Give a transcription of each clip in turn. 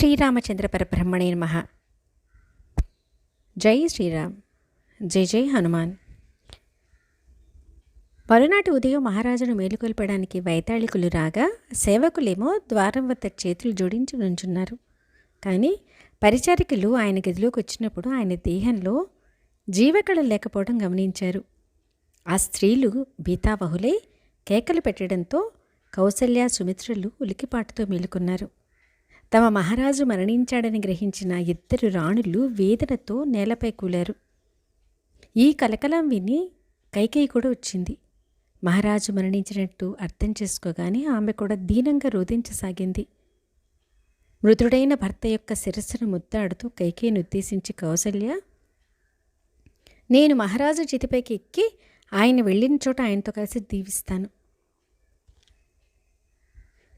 శ్రీరామచంద్ర పరబ్రహ్మణే నమ. జై శ్రీరామ్. జై జై హనుమాన్. మరునాటి ఉదయం మహారాజును మేలుకొల్పడానికి వైతాళికులు రాగా సేవకులేమో ద్వారం వద్ద చేతులు జోడించి నుంచున్నారు. కానీ పరిచారికలు ఆయన గదిలోకి వచ్చినప్పుడు ఆయన దేహంలో జీవకళ లేకపోవడం గమనించారు. ఆ స్త్రీలు బీతావహులై కేకలు పెట్టడంతో కౌసల్య సుమిత్రులు ఉలికిపాటుతో మేలుకున్నారు. తమ మహారాజు మరణించాడని గ్రహించిన ఇద్దరు రాణులు వేదనతో నేలపై కూలారు. ఈ కలకలం విని కైకేయి కూడా వచ్చింది. మహారాజు మరణించినట్టు అర్థం చేసుకోగానే ఆమె కూడా దీనంగా రోధించసాగింది. మృతుడైన భర్త యొక్క శిరస్సును ముద్దాడుతూ కైకేయిని ఉద్దేశించి కౌసల్య నేను మహారాజు చితిపైకి ఎక్కి ఆయన వెళ్ళిన చోట ఆయనతో కలిసి దీవిస్తాను.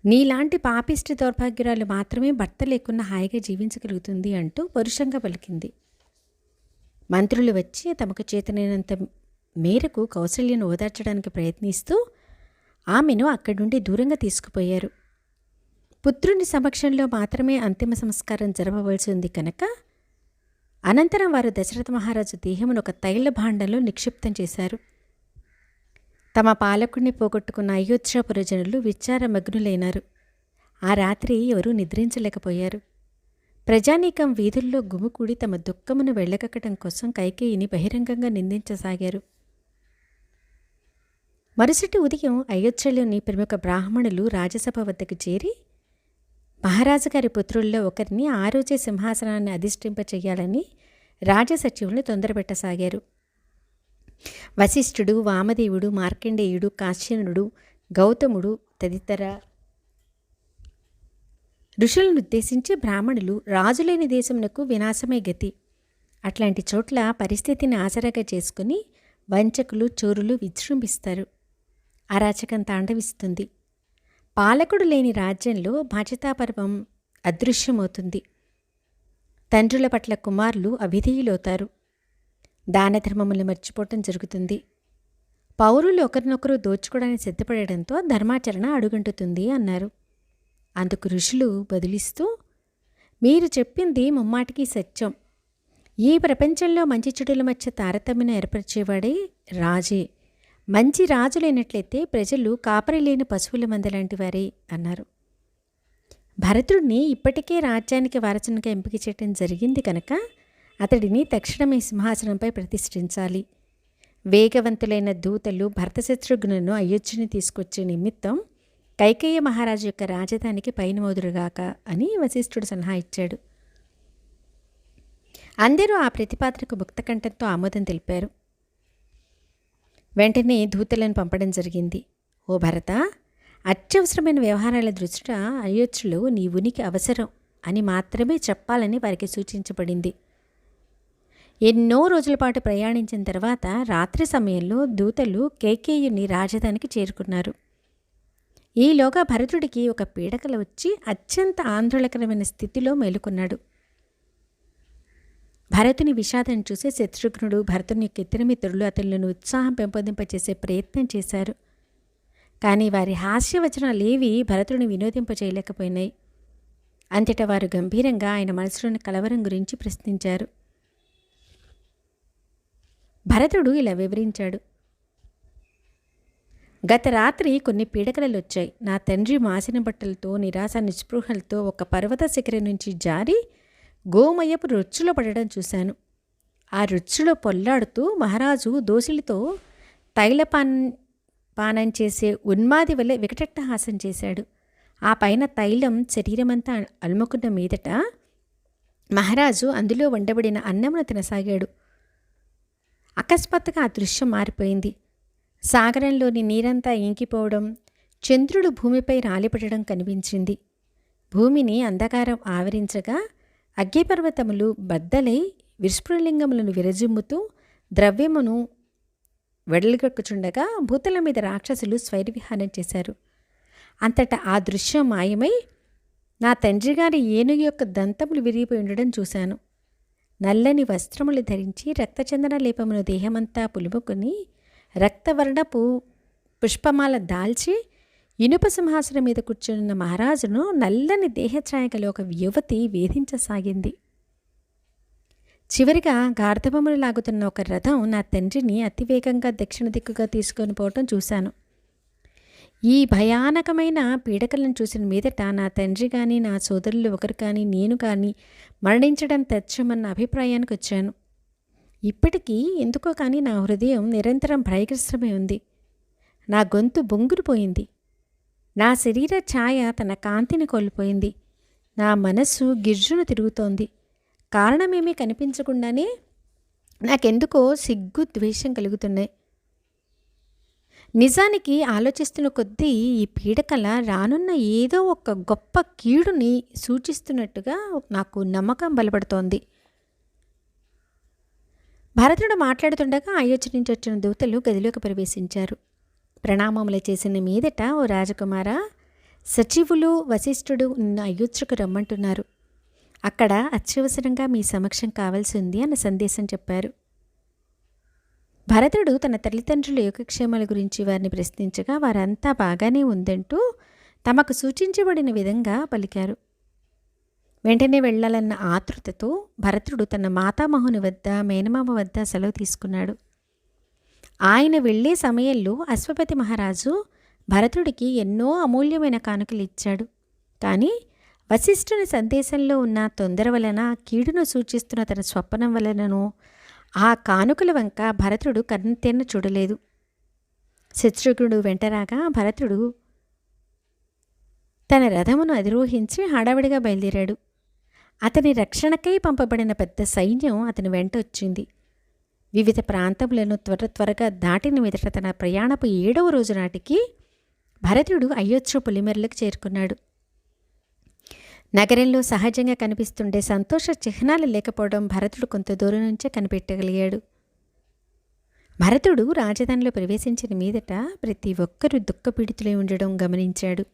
నీలాంటి పాపిష్టి దౌర్భాగ్యురాలు మాత్రమే భర్త లేకుండా హాయిగా జీవించగలుగుతుంది అంటూ పరుషంగా పలికింది. మంత్రులు వచ్చి తమకు చేతనైనంత మేరకు కౌశల్యను ఓదార్చడానికి ప్రయత్నిస్తూ ఆమెను అక్కడి నుండి దూరంగా తీసుకుపోయారు. పుత్రుని సమక్షంలో మాత్రమే అంతిమ సంస్కారం జరపవలసి ఉంది కనుక అనంతరం వారు దశరథ మహారాజు దేహమును ఒక తైల భాండంలో నిక్షిప్తం చేశారు. తమ పాలకుడిని పోగొట్టుకున్న అయోధ్యాపుర జనులు విచారమగ్నులైనారు. ఆ రాత్రి ఎవరూ నిద్రించలేకపోయారు. ప్రజానీకం వీధుల్లో గుమికూడి తమ దుఃఖమును వెళ్ళగక్కడం కోసం కైకేయిని బహిరంగంగా నిందించసాగారు. మరుసటి ఉదయం అయోధ్యలోని ప్రముఖ బ్రాహ్మణులు రాజసభ వద్దకు చేరి మహారాజు గారి పుత్రుల్లో ఒకరిని ఆ రోజే సింహాసనాన్ని అధిష్ఠింపచేయాలని రాజసచివుల్ని తొందరపెట్టసాగారు. వశిష్ఠుడు వామదేవుడు మార్కండేయుడు కాశ్యనుడు గౌతముడు తదితర ఋషులను ఉద్దేశించి బ్రాహ్మణులు రాజులేని దేశమునకు వినాశమే గతి. అట్లాంటి చోట్ల పరిస్థితిని ఆసరాగా చేసుకుని వంచకులు చోరులు విజృంభిస్తారు. అరాచకం తాండవిస్తుంది. పాలకుడు లేని రాజ్యంలో బాధ్యతాపర్వం అదృశ్యమవుతుంది. తండ్రుల పట్ల కుమారులు అవిధేయులవుతారు దాన ధర్మములు మర్చిపోవటం జరుగుతుంది. పౌరులు ఒకరినొకరు దోచుకోవడానికి సిద్ధపడడంతో ధర్మాచరణ అడుగంటుతుంది అన్నారు. అందుకు ఋషులు బదులిస్తూ మీరు చెప్పింది ముమ్మాటికి సత్యం. ఈ ప్రపంచంలో మంచి చెడుల మధ్య తారతమ్యం ఏర్పరిచేవాడే రాజే. మంచి రాజు లేనట్లయితే ప్రజలు కాపరి లేని పశువుల మంద లాంటి వారే అన్నారు. భరతుడిని ఇప్పటికే రాజ్యానికి వారసునిగా ఎంపిక చేయడం జరిగింది కనుక అతడిని తక్షణమే సింహాసనంపై ప్రతిష్ఠించాలి. వేగవంతులైన దూతలు భరతశత్రుఘ్నులను అయోధ్యని తీసుకొచ్చే నిమిత్తం కైకేయ మహారాజు యొక్క రాజధానికి పైనమోదురుగాక అని వశిష్ఠుడు సలహా ఇచ్చాడు. అందరూ ఆ ప్రతిపాదనకు ముక్తకంఠంతో ఆమోదం తెలిపారు. వెంటనే దూతలను పంపడం జరిగింది. ఓ భరత అత్యవసరమైన వ్యవహారాల దృష్ట్యా అయోధ్యలో నీ ఉనికి అవసరం అని మాత్రమే చెప్పాలని వారికి సూచించబడింది. ఎన్నో రోజుల పాటు ప్రయాణించిన తర్వాత రాత్రి సమయంలో దూతలు కేకేయుని రాజధానికి చేరుకున్నారు. ఈలోగా భరతుడికి ఒక పీడకల వచ్చి అత్యంత ఆందోళనకరమైన స్థితిలో మేలుకున్నాడు. భరతుని విషాదం చూసి శత్రుఘ్నుడు భరతుని యొక్క ఇతర మిత్రులు అతనులను ఉత్సాహం పెంపొందింపచేసే ప్రయత్నం చేశారు. కానీ వారి హాస్యవచనాలేవి భరతుడిని వినోదింపచేయలేకపోయినాయి అంతటా వారు గంభీరంగా ఆయన మనసులోని కలవరం గురించి ప్రశ్నించారు. భరతుడు ఇలా వివరించాడు. గత రాత్రి కొన్ని పీడకలలు వచ్చాయి నా తండ్రి మాసిన బట్టలతో నిరాశ నిస్పృహలతో ఒక పర్వత శిఖరం నుంచి జారి గోమయ్యపు రొచ్చులో పడడం చూశాను. ఆ రొచ్చులో పొల్లాడుతూ మహారాజు దోషులతో తైలపాన్ పానం చేసే ఉన్మాది వలె వికటట్టహాసం చేశాడు. ఆ పైన తైలం శరీరమంతా అలుముకున్న మీదట మహారాజు అందులో వండబడిన అన్నమును తినసాగాడు. అకస్మాత్తుగా ఆ దృశ్యం మారిపోయింది. సాగరంలోని నీరంతా ఇంకిపోవడం చంద్రుడు భూమిపై రాలిపడడం కనిపించింది. భూమిని అంధకారం ఆవరించగా అగ్గిపర్వతములు బద్దలై విస్ఫులింగములను విరజిమ్ముతూ ద్రవ్యమును వెడలుగక్కుచుండగా భూతల మీద రాక్షసులు స్వైర్విహారం చేశారు. అంతటా ఆ దృశ్యం మాయమై నా తండ్రి గారి ఏనుగు యొక్క దంతములు విరిగిపోయి ఉండడం చూశాను. నల్లని వస్త్రములు ధరించి రక్తచందన లేపమును దేహమంతా పులుముకుని రక్తవర్ణపు పుష్పమాల దాల్చి ఇనుప సింహాసనం మీద కూర్చున్న మహారాజును నల్లని దేహఛాయ గల ఒక యువతి వేధించసాగింది. చివరిగా గార్ధబొమ్మలు లాగుతున్న ఒక రథం నా తండ్రిని అతివేగంగా దక్షిణ దిక్కుగా తీసుకొని పోవటం చూశాను. ఈ భయానకమైన పీడకలను చూసిన మీదట నా తండ్రి కానీ నా సోదరులు ఒకరు కానీ నేను కానీ మరణించడం తెచ్చమన్న అభిప్రాయానికి వచ్చాను. ఇప్పటికీ ఎందుకో కానీ నా హృదయం నిరంతరం భయగ్రస్తమై ఉంది. నా గొంతు బొంగురిపోయింది. నా శరీర ఛాయ తన కాంతిని కోల్పోయింది. నా మనస్సు గిర్జును తిరుగుతోంది. కారణమేమీ కనిపించకుండానే నాకెందుకో సిగ్గు ద్వేషం కలుగుతున్నాయి. నిజానికి ఆలోచిస్తున్న కొద్దీ ఈ పీడకల రానున్న ఏదో ఒక గొప్ప కీడుని సూచిస్తున్నట్టుగా నాకు నమ్మకం బలపడుతోంది. భరతుడు మాట్లాడుతుండగా అయోధ్య నుంచి వచ్చిన దూతలు గదిలోకి ప్రవేశించారు. ప్రణామములు చేసిన మీదట ఓ రాజకుమార సచివులు వశిష్ఠుడు ఉన్న అయోధ్యకు రమ్మంటున్నారు. అక్కడ అత్యవసరంగా మీ సమక్షం కావాల్సి ఉంది అన్న సందేశం చెప్పారు. భరతుడు తన తల్లిదండ్రుల యోగక్షేమాల గురించి వారిని ప్రశ్నించగా వారంతా బాగానే ఉందంటూ తమకు సూచించబడిన విధంగా పలికారు. వెంటనే వెళ్ళాలన్న ఆతృతతో భరతుడు తన మాతామహుని వద్ద మేనమామ వద్ద సెలవు తీసుకున్నాడు. ఆయన వెళ్ళే సమయంలో అశ్వపతి మహారాజు భరతుడికి ఎన్నో అమూల్యమైన కానుకలు ఇచ్చాడు. కానీ వశిష్ఠుని సందేశంలో ఉన్న తొందర వలన కీడును సూచిస్తున్న తన స్వప్నం వలనను ఆ కానుకల వంక భరతుడు కన్నెత్తెన్న చూడలేదు. శత్రుఘ్నుడు వెంటరాగా భరతుడు తన రథమును అధిరోహించి హడావిడిగా బయలుదేరాడు. అతని రక్షణకై పంపబడిన పెద్ద సైన్యం అతని వెంట వచ్చింది. వివిధ ప్రాంతములను త్వర త్వరగా దాటిన మీదట తన ప్రయాణపు ఏడవ రోజు నాటికి భరతుడు అయోధ్య పులిమెరలకు చేరుకున్నాడు. నగరంలో సహజంగా కనిపిస్తుండే సంతోష చిహ్నాలు లేకపోవడం భరతుడు కొంత దూరం నుంచే కనిపెట్టగలిగాడు. భరతుడు రాజధానిలో ప్రవేశించిన మీదట ప్రతి ఒక్కరూ దుఃఖపీడితులై ఉండడం గమనించాడు.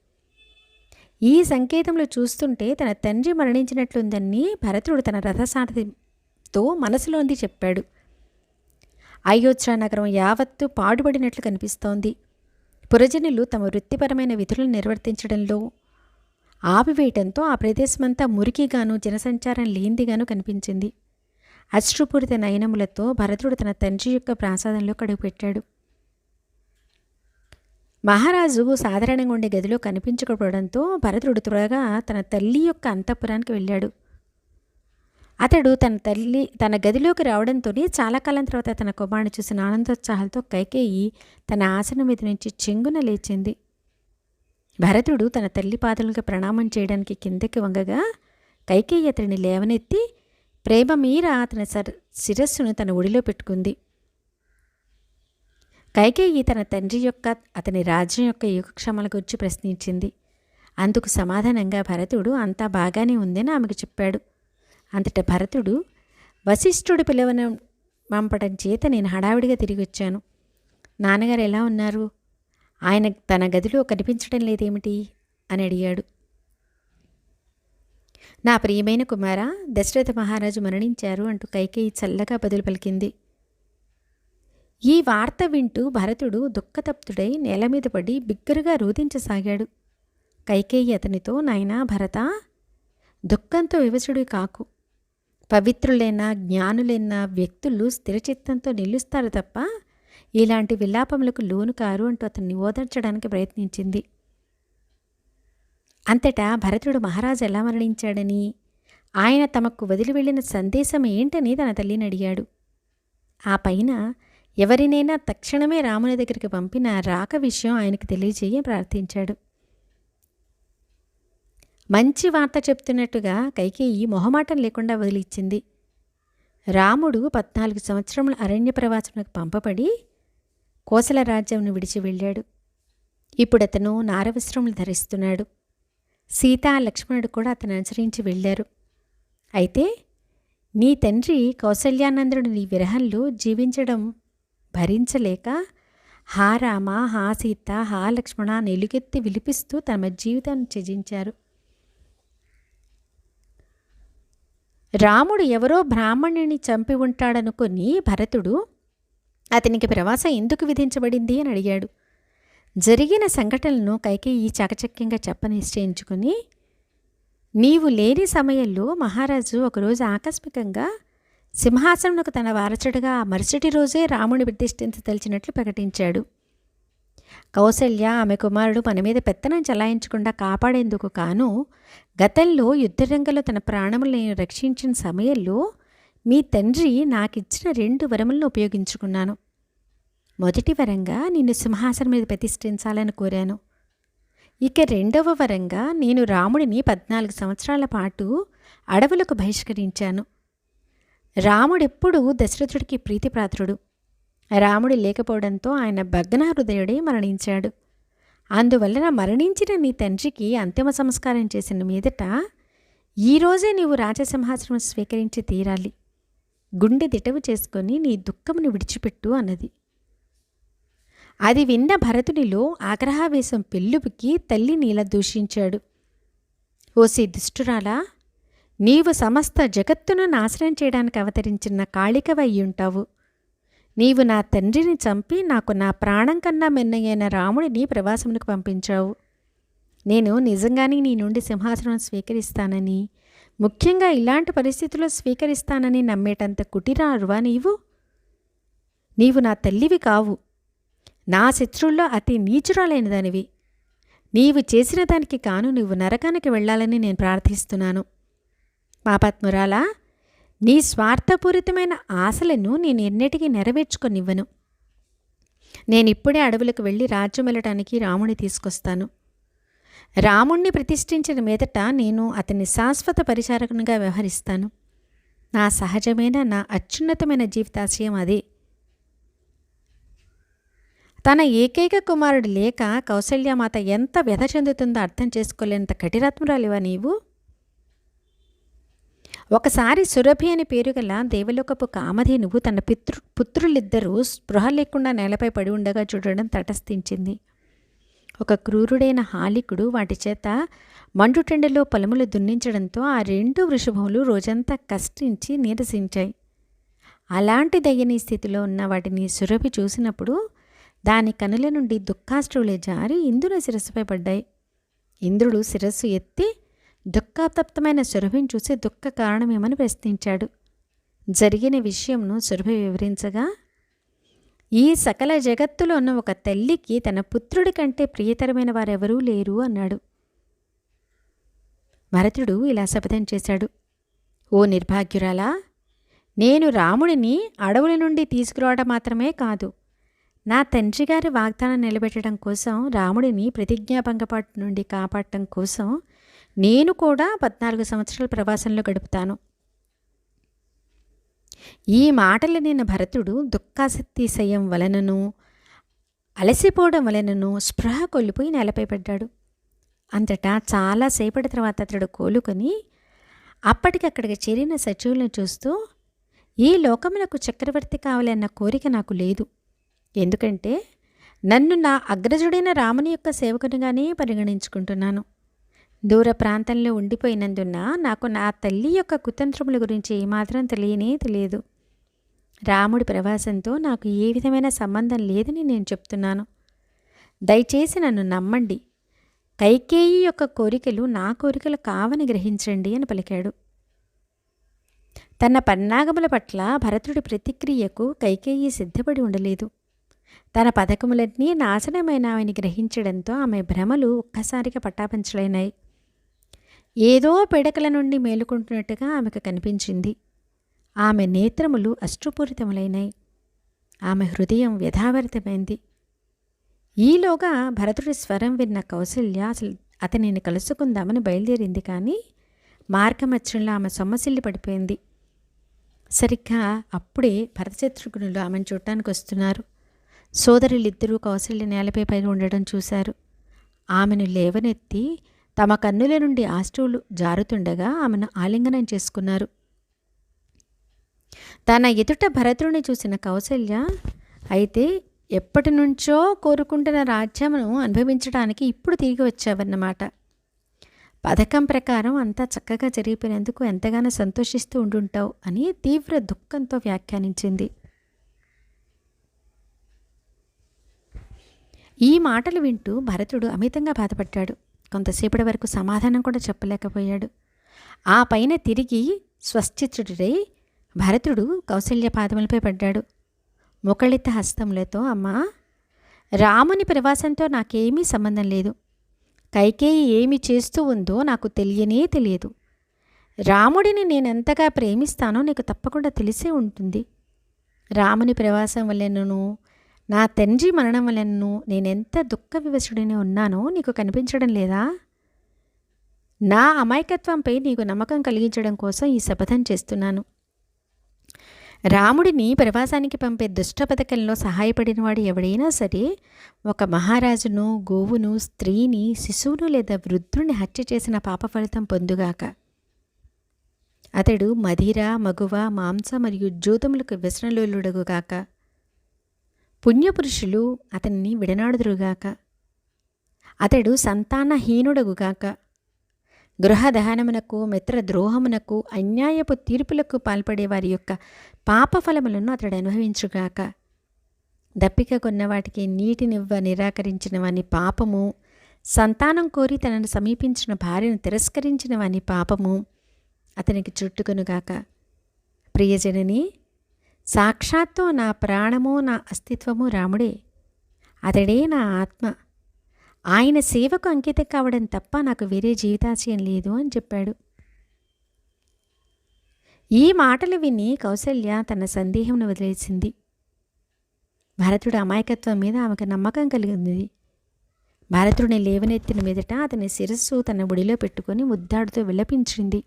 ఈ సంకేతంలో చూస్తుంటే తన తండ్రి మరణించినట్లుందని భరతుడు తన రథసారథితో మనసులోంది చెప్పాడు. అయోధ్య నగరం యావత్తు పాడుబడినట్లు కనిపిస్తోంది. పురజనులు తమ వృత్తిపరమైన విధులను నిర్వర్తించడంలో ఆపివేయటంతో ఆ ప్రదేశమంతా మురికిగాను జనసంచారం లేనిదిగాను కనిపించింది. అశ్రుపూరిత నయనములతో భరతుడు తన తండ్రి యొక్క ప్రాసాదంలో కడుగుపెట్టాడు. మహారాజు సాధారణంగా ఉండే గదిలో కనిపించకపోవడంతో భరతుడు త్వరగా తన తల్లి యొక్క అంతఃపురానికి వెళ్ళాడు. అతడు తన తల్లి తన గదిలోకి రావడంతోనే చాలా కాలం తర్వాత తన కుమారుని చూసిన ఆనందోత్సాహాలతో కైకేయి తన ఆసనం మీద నుంచి చెంగున లేచింది. భరతుడు తన తల్లి పాదలకు ప్రణామం చేయడానికి కిందకి వంగగా కైకేయి అతడిని లేవనెత్తి ప్రేమ మీర అతని సర్ శిరస్సును తన ఒడిలో పెట్టుకుంది. కైకేయి తన తండ్రి యొక్క అతని రాజ్యం యొక్క యోగక్షమల గురించి ప్రశ్నించింది. అందుకు సమాధానంగా భరతుడు అంతా బాగానే ఉందని ఆమెకు చెప్పాడు. అంతట భరతుడు వశిష్ఠుడు పిలవన పంపడం చేత నేను హడావిడిగా తిరిగి వచ్చాను. నాన్నగారు ఎలా ఉన్నారు? ఆయన తన గదిలో కనిపించడం లేదేమిటి? అని అడిగాడు. నా ప్రియమైన కుమార దశరథ మహారాజు మరణించారు అంటూ కైకేయి చల్లగా బదులు పలికింది. ఈ వార్త వింటూ భరతుడు దుఃఖతప్తుడై నేల మీద పడి బిగ్గరగా రోధించసాగాడు. కైకేయి అతనితో నాయనా భరత దుఃఖంతో వివసుడు కాకు. పవిత్రులైన జ్ఞానులైన వ్యక్తులు స్థిరచిత్తంతో నిలుస్తారు తప్ప ఇలాంటి విలాపములకు లోను కారు అంటూ అతన్ని ఓదార్చడానికి ప్రయత్నించింది. అంతటా భరతుడు మహారాజు ఎలా మరణించాడని ఆయన తమకు వదిలి వెళ్ళిన సందేశం ఏంటని తన తల్లిని అడిగాడు. ఆ పైన ఎవరినైనా తక్షణమే రాముని దగ్గరికి పంపిన రాక విషయం ఆయనకు తెలియజేయ ప్రార్థించాడు. మంచి వార్త చెప్తున్నట్టుగా కైకేయి మొహమాటం లేకుండా వదిలిచ్చింది. రాముడు పద్నాలుగు సంవత్సరముల అరణ్య ప్రవాసములకు పంపబడి కోసల రాజ్యంను విడిచి వెళ్ళాడు. ఇప్పుడు అతను నారవస్త్రములు ధరిస్తున్నాడు. సీతా లక్ష్మణుడు కూడా అతను అనుసరించి వెళ్ళారు. అయితే నీ తండ్రి కౌసల్యానందుడు నీ విరహంలో జీవించడం భరించలేక హా రామ హా సీత హా లక్ష్మణ నిలుగెత్తి విలిపిస్తూ తమ జీవితాన్ని త్యజించారు. రాముడు ఎవరో బ్రాహ్మణుని చంపి ఉంటాడనుకుని భరతుడు అతనికి ప్రవాసం ఎందుకు విధించబడింది అని అడిగాడు. జరిగిన సంఘటనలను కైకేయి చాకచక్యంగా చెప్ప నిశ్చయించుకుని నీవు లేని సమయంలో మహారాజు ఒకరోజు ఆకస్మికంగా సింహాసనంకు తన వారసుడిగా మరుసటి రోజే రాముని ప్రతిష్ఠించదలిచినట్లు ప్రకటించాడు. కౌసల్య ఆమె కుమారుడు మన మీద పెత్తనం చలాయించకుండా కాపాడేందుకు కాను గతంలో యుద్ధరంగంలో తన ప్రాణములను రక్షించిన సమయంలో మీ తండ్రి నాకిచ్చిన రెండు వరములను ఉపయోగించుకున్నాను. మొదటి వరంగా నిన్ను సింహాసనం మీద ప్రతిష్ఠించాలని కోరాను. ఇక రెండవ వరంగా నేను రాముడిని పద్నాలుగు సంవత్సరాల పాటు అడవులకు బహిష్కరించాను. రాముడెప్పుడు దశరథుడికి ప్రీతిపాత్రుడు. రాముడు లేకపోవడంతో ఆయన భగ్న హృదయుడే మరణించాడు. అందువలన మరణించిన నీ తండ్రికి అంతిమ సంస్కారం చేసిన మీదట ఈరోజే నీవు రాజసింహాసనం స్వీకరించి తీరాలి. గుండె దిటవు చేసుకొని నీ దుఃఖమును విడిచిపెట్టు అన్నది. అది విన్న భరతునిలో ఆగ్రహావేశం పెళ్ళుపుకి తల్లి నీల దూషించాడు. ఓసి దుష్టురాలా నీవు సమస్త జగత్తును నాశనం చేయడానికి అవతరించిన కాళికవయ్యుంటావు. నీవు నా తండ్రిని చంపి నాకు నా ప్రాణం కన్నా మెన్నయ్యైన రాముడిని ప్రవాసమునకు పంపించావు. నేను నిజంగానే నీ నుండి సింహాసనం స్వీకరిస్తానని ముఖ్యంగా ఇలాంటి పరిస్థితుల్లో స్వీకరిస్తానని నమ్మేటంత కుటిరారువా నీవు? నీవు నా తల్లివి కావు. నా శత్రువుల్లో అతి నీచురాలైన దానివి నీవు చేసిన దానికి కాను నువ్వు నరకానికి వెళ్ళాలని నేను ప్రార్థిస్తున్నాను. పాపాత్మురాలా నీ స్వార్థపూరితమైన ఆశలను నేను ఎన్నటికీ నెరవేర్చుకొనివ్వను. నేనిప్పుడే అడవులకు వెళ్ళి రాజ్యం వెళ్ళటానికి రాముని తీసుకొస్తాను. రాముణ్ణి ప్రతిష్ఠించిన మీదట నేను అతని శాశ్వత పరిచారకునిగా వ్యవహరిస్తాను. నా సహజమైన నా అత్యున్నతమైన జీవితాశయం అదే. తన ఏకైక కుమారుడు లేక కౌసల్యమాత ఎంత వ్యధ చెందుతుందో అర్థం చేసుకోలేనంత కఠిరాత్మురాలివా నీవు? ఒకసారి సురభి అని పేరు గల దేవలోకపు కామధేనువు తన పితృ పుత్రులిద్దరూ స్పృహ లేకుండా నేలపై పడి ఉండగా చూడడం తటస్థించింది. ఒక క్రూరుడైన హాలికుడు వాటి చేత మండుటెండలో పొలములు దున్నించడంతో ఆ రెండు వృషభములు రోజంతా కష్టించి నీరసించాయి. అలాంటి దయ్యని స్థితిలో ఉన్న వాటిని సురభి చూసినప్పుడు దాని కనుల నుండి దుఃఖాశ్రువులే జారి ఇంద్రుని శిరస్సుపై పడ్డాయి. ఇంద్రుడు శిరస్సు ఎత్తి దుఃఖతప్తమైన సురభిని చూసి దుఃఖ కారణమేమని ప్రశ్నించాడు. జరిగిన విషయంను సురభి వివరించగా ఈ సకల జగత్తులో ఉన్న ఒక తల్లికి తన పుత్రుడి కంటే ప్రియతరమైన వారెవరూ లేరు అన్నాడు. భరతుడు ఇలా శపథం చేశాడు. ఓ నిర్భాగ్యురాలా నేను రాముడిని అడవుల నుండి తీసుకురావడం మాత్రమే కాదు. నా తండ్రి గారి వాగ్దానం నిలబెట్టడం కోసం రాముడిని ప్రతిజ్ఞాభంగపాటు నుండి కాపాడటం కోసం నేను కూడా పద్నాలుగు సంవత్సరాల ప్రవాసంలో గడుపుతాను. ఈ మాటలు నేను భరతుడు దుఃఖాసక్తిశయం వలనను అలసిపోవడం వలనను స్పృహ కొల్లిపోయి నేలపై పడ్డాడు. అంతటా చాలాసేపటి తర్వాత అతడు కోలుకొని అప్పటికక్కడికి చేరిన సచివులను చూస్తూ ఈ లోకములకు చక్రవర్తి కావాలన్న కోరిక నాకు లేదు. ఎందుకంటే నన్ను నా అగ్రజుడైన రాముని యొక్క సేవకునిగానే పరిగణించుకుంటున్నాను. దూర ప్రాంతంలో ఉండిపోయినందున నాకు నా తల్లి యొక్క కుతంత్రముల గురించి ఏమాత్రం తెలియనే తెలియదు. రాముడి ప్రవాసంతో నాకు ఏ విధమైన సంబంధం లేదని నేను చెప్తున్నాను. దయచేసి నన్ను నమ్మండి. కైకేయి యొక్క కోరికలు నా కోరికలు కావని గ్రహించండి అని పలికాడు. తన పన్నాగముల పట్ల భరతుడి ప్రతిక్రియకు కైకేయి సిద్ధపడి ఉండలేదు. తన పథకములన్నీ నాశనమైనవని గ్రహించడంతో ఆమె భ్రమలు ఒక్కసారిగా పట్టాపంచలైనాయి ఏదో పిడకల నుండి మేలుకుంటున్నట్టుగా ఆమెకు కనిపించింది. ఆమె నేత్రములు అష్టపూరితములైనాయి ఆమె హృదయం వ్యధావరితమైంది. ఈలోగా భరతుడి స్వరం విన్న కౌసల్య అసలు అతనిని కలుసుకుందామని బయలుదేరింది కానీ మార్గమధ్యంలో ఆమె సొమ్మసిల్లి పడిపోయింది. సరిగ్గా అప్పుడే భరతశత్రుఘ్నులు ఆమెను చూడటానికి వస్తున్నారు. సోదరులిద్దరూ కౌశల్య నేలపై పైన ఉండడం చూశారు. ఆమెను లేవనెత్తి తమ కన్నుల నుండి ఆశ్రువులు జారుతుండగా ఆమెను ఆలింగనం చేసుకున్నారు. తన ఎదుట భరతుడిని చూసిన కౌసల్య అయితే ఎప్పటి నుంచో కోరుకుంటున్న రాజ్యమును అనుభవించడానికి ఇప్పుడు తిరిగి వచ్చావన్నమాట. పథకం ప్రకారం అంతా చక్కగా జరిగిపోయినందుకు ఎంతగానో సంతోషిస్తూ ఉండుంటావు అని తీవ్ర దుఃఖంతో వ్యాఖ్యానించింది. ఈ మాటలు వింటూ భరతుడు అమితంగా బాధపడ్డాడు. కొంతసేపటి వరకు సమాధానం కూడా చెప్పలేకపోయాడు. ఆ పైన తిరిగి స్వస్థితుడై భరతుడు కౌశల్య పాదములపై పడ్డాడు. ముఖళిత హస్తములతో అమ్మా రాముని ప్రవాసంతో నాకేమీ సంబంధం లేదు. కైకేయి ఏమి చేస్తూ ఉందో నాకు తెలియనే తెలియదు. రాముడిని నేనెంతగా ప్రేమిస్తానో నీకు తప్పకుండా తెలిసే ఉంటుంది. రాముని ప్రవాసం వల్లనూ నా తండ్రి మరణం వలనను నేనెంత దుఃఖ వివసుడిని ఉన్నానో నీకు కనిపించడం లేదా? నా అమాయకత్వంపై నీకు నమ్మకం కలిగించడం కోసం ఈ శపథం చేస్తున్నాను. రాముడిని ప్రవాసానికి పంపే దుష్ట పథకంలో సహాయపడినవాడు ఎవడైనా సరే ఒక మహారాజును గోవును స్త్రీని శిశువును లేదా వృద్ధుని హత్య చేసిన పాప ఫలితం పొందుగాక. అతడు మధిర మగువ మాంస మరియు జూతములకు వ్యసనలోలుడగుగాక. పుణ్యపురుషులు అతన్ని విడనాడుదురుగాక. అతడు సంతానహీనుడగుగాక. గృహదహనమునకు మిత్రద్రోహమునకు అన్యాయపు తీర్పులకు పాల్పడే వారి యొక్క పాపఫలములను అతడు అనుభవించుగాక. దప్పిక కొన్నవాటికి నీటినివ్వ నిరాకరించిన వాని పాపము సంతానం కోరి తనను సమీపించిన భార్యను తిరస్కరించిన వాని పాపము అతనికి చుట్టుకొనుగాక. ప్రియజనని సాక్షాత్తు నా ప్రాణము నా అస్తిత్వము రాముడే అతడే నా ఆత్మ ఆయన సేవకు అంకితం కావడం తప్ప నాకు వేరే జీవితాశయం లేదు అని చెప్పాడు ఈ మాటలు విని కౌసల్య తన సందేహంను వదిలేసింది భరతుడి అమాయకత్వం మీద ఆమెకు నమ్మకం కలిగింది భరతుడిని లేవనెత్తిన మీదట అతని శిరస్సు తన బుడిలో పెట్టుకొని ముద్దాడుతూ విలపించింది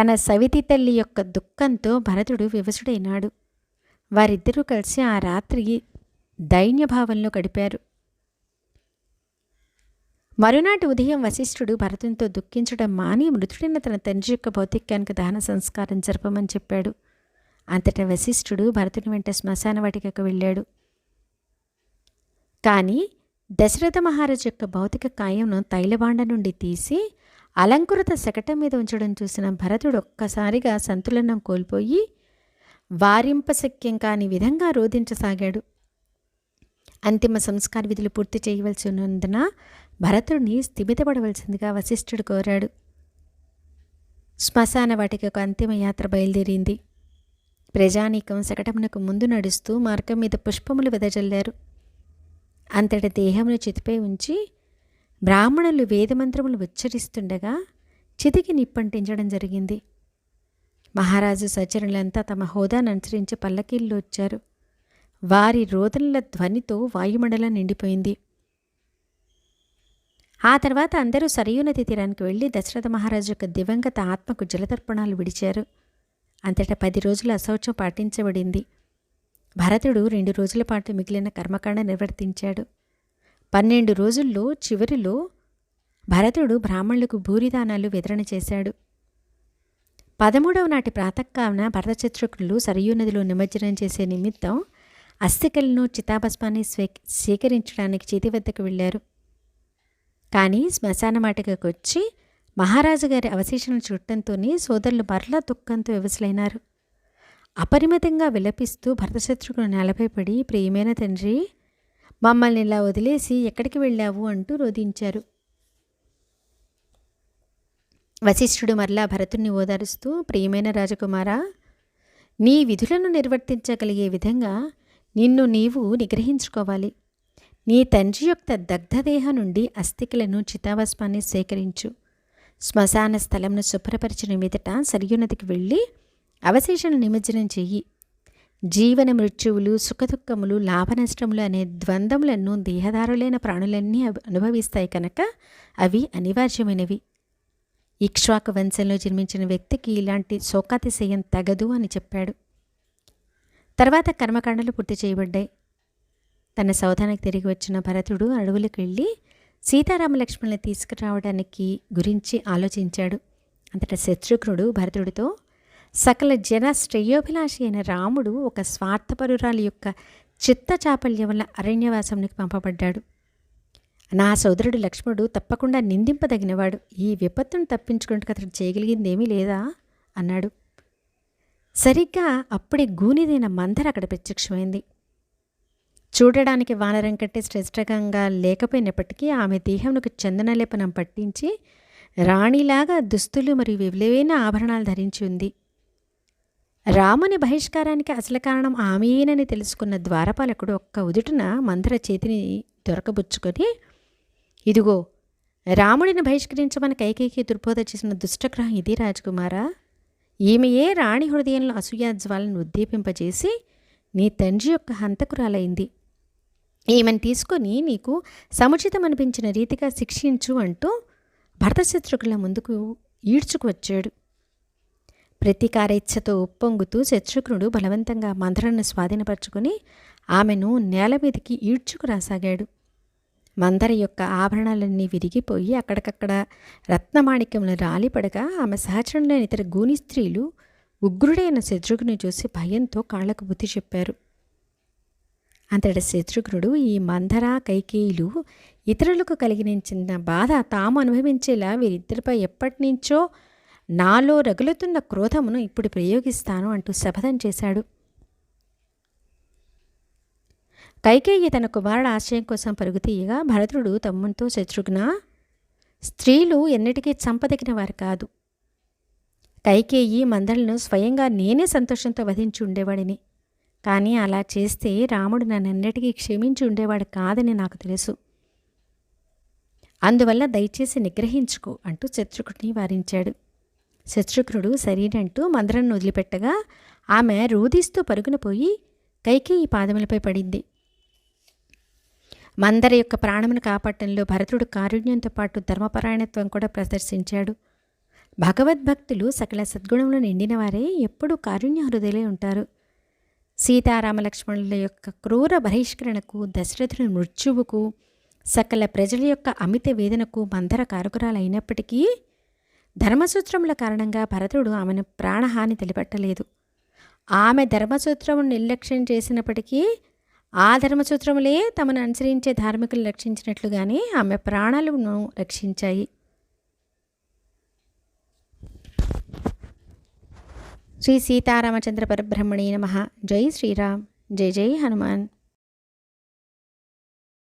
తన సవితి తల్లి యొక్క దుఃఖంతో భరతుడు వివసుడైనాడు. వారిద్దరూ కలిసి ఆ రాత్రి దైన్యభావంలో గడిపారు. మరునాటి ఉదయం వశిష్ఠుడు భరతునితో దుఃఖించడం మాని మృతుడైన తన తండ్రి యొక్క భౌతికానికి దహన సంస్కారం జరపమని చెప్పాడు. అంతటా వశిష్ఠుడు భరతుని వెంట శ్మశాన వాటికకు వెళ్ళాడు. కానీ దశరథ మహారాజు యొక్క భౌతిక కాయంను తైలబాండ నుండి తీసి అలంకృత శకటం మీద ఉంచడం చూసిన భరతుడు ఒక్కసారిగా సంతులనం కోల్పోయి వారింపశక్యం కాని విధంగా రోధించసాగాడు. అంతిమ సంస్కార విధులు పూర్తి చేయవలసి ఉన్నందున భరతుడిని స్థిమితపడవలసిందిగా వశిష్ఠుడు కోరాడు. శ్మశాన వాటికకు అంతిమ యాత్ర బయలుదేరింది. ప్రజానీకం శకటమునకు ముందు నడుస్తూ మార్గం మీద పుష్పములు వెదజల్లారు. అంతటి దేహమును చితిపై ఉంచి బ్రాహ్మణులు వేదమంత్రములు ఉచ్చరిస్తుండగా చితికి నిప్పంటించడం జరిగింది. మహారాజు సచరులంతా తమ హోదాను అనుసరించి పల్లకీల్లో వచ్చారు. వారి రోదనల ధ్వనితో వాయుమండలం నిండిపోయింది. ఆ తర్వాత అందరూ సరయూనది తీరానికి వెళ్ళి దశరథ మహారాజు యొక్క దివంగత ఆత్మకు జలతర్పణాలు విడిచారు. అంతటా పది రోజులు అశౌచం పాటించబడింది. భరతుడు రెండు రోజుల పాటు మిగిలిన కర్మకాండ నిర్వర్తించాడు. పన్నెండు రోజుల్లో చివరిలో భరతుడు బ్రాహ్మణులకు భూరిదానాలు వితరణ చేశాడు. పదమూడవ నాటి ప్రాతకాలన భరతచత్రుకులు సరయూ నదిలో నిమజ్జనం చేసే నిమిత్తం అస్థికలను చితాభస్మాన్ని స్వీ స్వీకరించడానికి చేతి వద్దకు వెళ్ళారు. కానీ శ్మశాన మాటకు వచ్చి మహారాజు గారి అవశేషాలను చూడటంతో సోదరులు మరలా దుఃఖంతో వివసలైనారు. అపరిమితంగా విలపిస్తూ భరతశత్రుకులు నేలపై పడి ప్రియమైన తండ్రి మమ్మల్ని ఇలా వదిలేసి ఎక్కడికి వెళ్ళావు అంటూ రోధించారు. వశిష్ఠుడు మరలా భరతుణ్ణి ఓదారుస్తూ ప్రియమైన రాజకుమారా నీ విధులను నిర్వర్తించగలిగే విధంగా నిన్ను నీవు నిగ్రహించుకోవాలి. నీ తండ్రి యొక్క దగ్ధదేహ నుండి అస్థికలను చితావస్మాన్ని సేకరించు. శ్మశాన స్థలంను శుభ్రపరిచిన మీదట సరియునదికి వెళ్ళి అవశేషణ నిమజ్జనం చెయ్యి. జీవన మృత్యువులు సుఖదుఖములు లాభనష్టములు అనే ద్వంద్వములను దేహదారులైన ప్రాణులన్నీ అనుభవిస్తాయి కనుక అవి అనివార్యమైనవి. ఇక్ష్వాకు వంశంలో జన్మించిన వ్యక్తికి ఇలాంటి శోకాతిశయం తగదు అని చెప్పాడు. తర్వాత కర్మకాండలు పూర్తి చేయబడ్డాయి. తన సౌధానికి తిరిగి వచ్చిన భరతుడు అడవులకు వెళ్ళి సీతారామ లక్ష్మణులను తీసుకురావడానికి గురించి ఆలోచించాడు. అంతటా శత్రుఘ్నుడు భరతుడితో సకల జన శ్రేయోభిలాషి అయిన రాముడు ఒక స్వార్థపరురాలి యొక్క చిత్త చాపల్యం వల్ల అరణ్యవాసంనికి పంపబడ్డాడు. నా సోదరుడు లక్ష్మణుడు తప్పకుండా నిందింపదగినవాడు. ఈ విపత్తును తప్పించుకున్నట్టు అతడు చేయగలిగిందేమీ లేదా? అన్నాడు. సరిగ్గా అప్పుడే గూనిదైన మందర అక్కడ ప్రత్యక్షమైంది. చూడడానికి వానరం కంటే శ్రేష్టంగా లేకపోయినప్పటికీ ఆమె దేహంలోకి చందనలేపనం పట్టించి రాణిలాగా దుస్తులు మరియు విలువైన ఆభరణాలు ధరించి ఉంది. రాముని బహిష్కారానికి అసలు కారణం ఆమెయేనని తెలుసుకున్న ద్వారపాలకుడు ఒక్క ఉదుటున మందర చేతిని దొరకబుచ్చుకొని ఇదిగో రాముడిని బహిష్కరించమని కైకేయికి దుర్బోధ చేసిన దుష్టగ్రహం ఇది రాజకుమారా. ఈమెయే రాణి హృదయంలో అసూయాజ్వాలను ఉద్దీపింపజేసి నీ తండ్రి యొక్క హంతకురాలైంది. ఈమెను తీసుకొని నీకు సముచితం అనిపించిన రీతిగా శిక్షించు అంటూ భర్త శత్రుకుల ముందుకు ఈడ్చుకు వచ్చాడు. ప్రతీకారేచ్ఛతో ఉప్పొంగుతూ శత్రుఘ్నుడు బలవంతంగా మందరను స్వాధీనపరుచుకొని ఆమెను నేల మీదకి ఈడ్చుకు రాసాగాడు. మందర యొక్క ఆభరణాలన్నీ విరిగిపోయి అక్కడికక్కడ రత్నమాణిక్యములు రాలిపడగా ఆమె సహచరులైన ఇతర గూని స్త్రీలు ఉగ్రుడైన శత్రుఘ్ని చూసి భయంతో కాళ్ళకు బుద్ధి చెప్పారు. అంతటి శత్రుఘ్నుడు ఈ మందర కైకేయులు ఇతరులకు కలిగించిన బాధ తాము అనుభవించేలా వీరిద్దరిపై ఎప్పటి నుంచో నాలో రగులుతున్న క్రోధమును ఇప్పుడు ప్రయోగిస్తాను అంటూ శపథం చేశాడు. కైకేయి తన కుమారుడు ఆశ్రయం కోసం పరుగుతీయగా భరతుడు తమ్మునితో శత్రుఘ్న స్త్రీలు ఎన్నిటికీ చంపదగిన వారు కాదు. కైకేయి మందలను స్వయంగా నేనే సంతోషంతో వధించి ఉండేవాడిని. కానీ అలా చేస్తే రాముడు నన్నెన్నటికీ క్షమించి ఉండేవాడు కాదని నాకు తెలుసు. అందువల్ల దయచేసి నిగ్రహించుకో అంటూ శత్రుఘ్ని వారించాడు. శత్రుఘ్నుడు సరేనంటూ మందరను వదిలిపెట్టగా ఆమె రూదిస్తూ పరుగున పోయి కైకేయి పాదములపై పడింది. మందర యొక్క ప్రాణమును కాపాడటంలో భరతుడు కారుణ్యంతో పాటు ధర్మపరాయణత్వం కూడా ప్రదర్శించాడు. భగవద్భక్తులు సకల సద్గుణంలో నిండిన వారే ఎప్పుడూ కారుణ్య హృదయలే ఉంటారు. సీతారామ లక్ష్మణుల యొక్క క్రూర బహిష్కరణకు దశరథుని మృత్యువుకు సకల ప్రజల యొక్క అమిత వేదనకు మందర కారకురాలైనప్పటికీ ధర్మసూత్రముల కారణంగా భరతుడు ఆమెను ప్రాణహాని తెలిపెట్టలేదు. ఆమె ధర్మసూత్రమును నిర్లక్ష్యం చేసినప్పటికీ ఆ ధర్మసూత్రములే తమను అనుసరించే ధార్మికులు రక్షించినట్లుగానే ఆమె ప్రాణాలను రక్షించాయి. శ్రీ సీతారామచంద్ర పరబ్రహ్మణి నమ. జై శ్రీరామ్. జై జై హనుమాన్.